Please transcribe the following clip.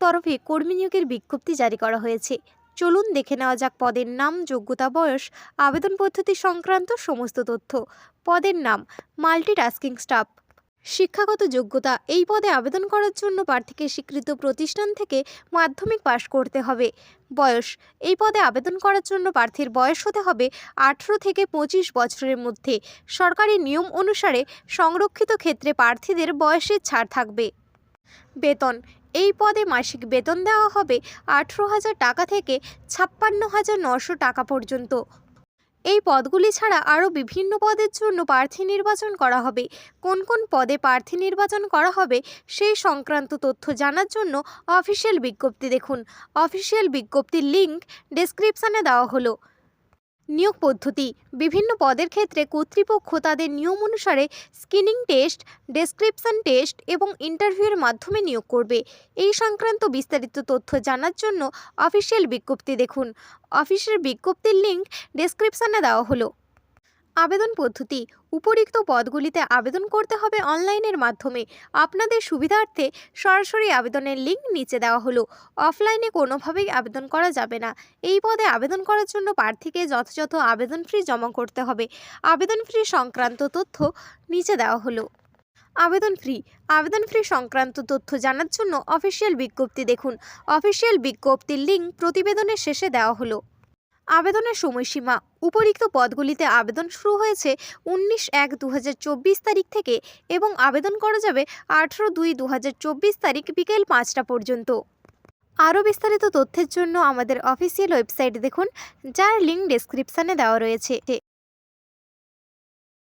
তরফে কর্মী নিয়োগের বিজ্ঞপ্তি জারি করা হয়েছে। চলুন দেখে নেওয়া যাক পদের নাম, যোগ্যতা, বয়স, আবেদন পদ্ধতি সংক্রান্ত সমস্ত তথ্য। পদের নাম, মাল্টিটাস্কিং স্টাফ। শিক্ষাগত যোগ্যতা, এই পদে আবেদন করার জন্য প্রার্থীকে স্বীকৃত প্রতিষ্ঠান থেকে মাধ্যমিক পাশ করতে হবে। বয়স, এই পদে আবেদন করার জন্য প্রার্থীর বয়স হতে হবে আঠেরো থেকে পঁচিশ বছরের মধ্যে। সরকারি নিয়ম অনুসারে সংরক্ষিত ক্ষেত্রে প্রার্থীদের বয়সের ছাড় থাকবে। বেতন এই পদে মাসিক বেতন দেওয়া হবে আঠেরো হাজার টাকা থেকে ছাপ্পান্ন হাজার নশো টাকা পর্যন্ত। এই পদগুলি ছাড়া আরও বিভিন্ন পদের জন্য প্রার্থী নির্বাচন করা হবে। কোন কোন পদে প্রার্থী নির্বাচন করা হবে সেই সংক্রান্ত তথ্য জানার জন্য অফিসিয়াল বিজ্ঞপ্তি দেখুন। অফিসিয়াল বিজ্ঞপ্তির লিঙ্ক ডেসক্রিপশানে দেওয়া হলো। নিয়োগ পদ্ধতি। বিভিন্ন পদের ক্ষেত্রে কর্তৃপক্ষ তাদের নিয়ম অনুসারে স্ক্রিনিং টেস্ট, ডেসক্রিপশন টেস্ট এবং ইন্টারভিউয়ের মাধ্যমে নিয়োগ করবে। এই সংক্রান্ত বিস্তারিত তথ্য জানার জন্য অফিসিয়াল বিজ্ঞপ্তি দেখুন। অফিসের বিজ্ঞপ্তির লিঙ্ক ডেসক্রিপশানে দেওয়া হলো। আবেদন পদ্ধতি। উপরিক্ত পদগুলিতে আবেদন করতে হবে অনলাইনের মাধ্যমে। আপনাদের সুবিধার্থে সরাসরি আবেদনের লিঙ্ক নিচে দেওয়া হলো। অফলাইনে কোনোভাবেই আবেদন করা যাবে না। এই পদে আবেদন করার জন্য প্রার্থীকে যথাযথ আবেদন ফি জমা করতে হবে। আবেদন ফি সংক্রান্ত তথ্য নিচে দেওয়া হলো। আবেদন ফ্রি আবেদন ফ্রি সংক্রান্ত তথ্য জানার জন্য অফিসিয়াল বিজ্ঞপ্তি দেখুন। অফিসিয়াল বিজ্ঞপ্তির লিঙ্ক প্রতিবেদনের শেষে দেওয়া হলো। আবেদনের সময়সীমা। উপরিক্ত পদগুলিতে আবেদন শুরু হয়েছে উনিশ এক দু তারিখ থেকে এবং আবেদন করা যাবে আঠেরো দুই দু তারিখ বিকেল পাঁচটা পর্যন্ত। আরও বিস্তারিত তথ্যের জন্য আমাদের অফিসিয়াল ওয়েবসাইট দেখুন, যার লিঙ্ক ডেসক্রিপশানে দেওয়া রয়েছে।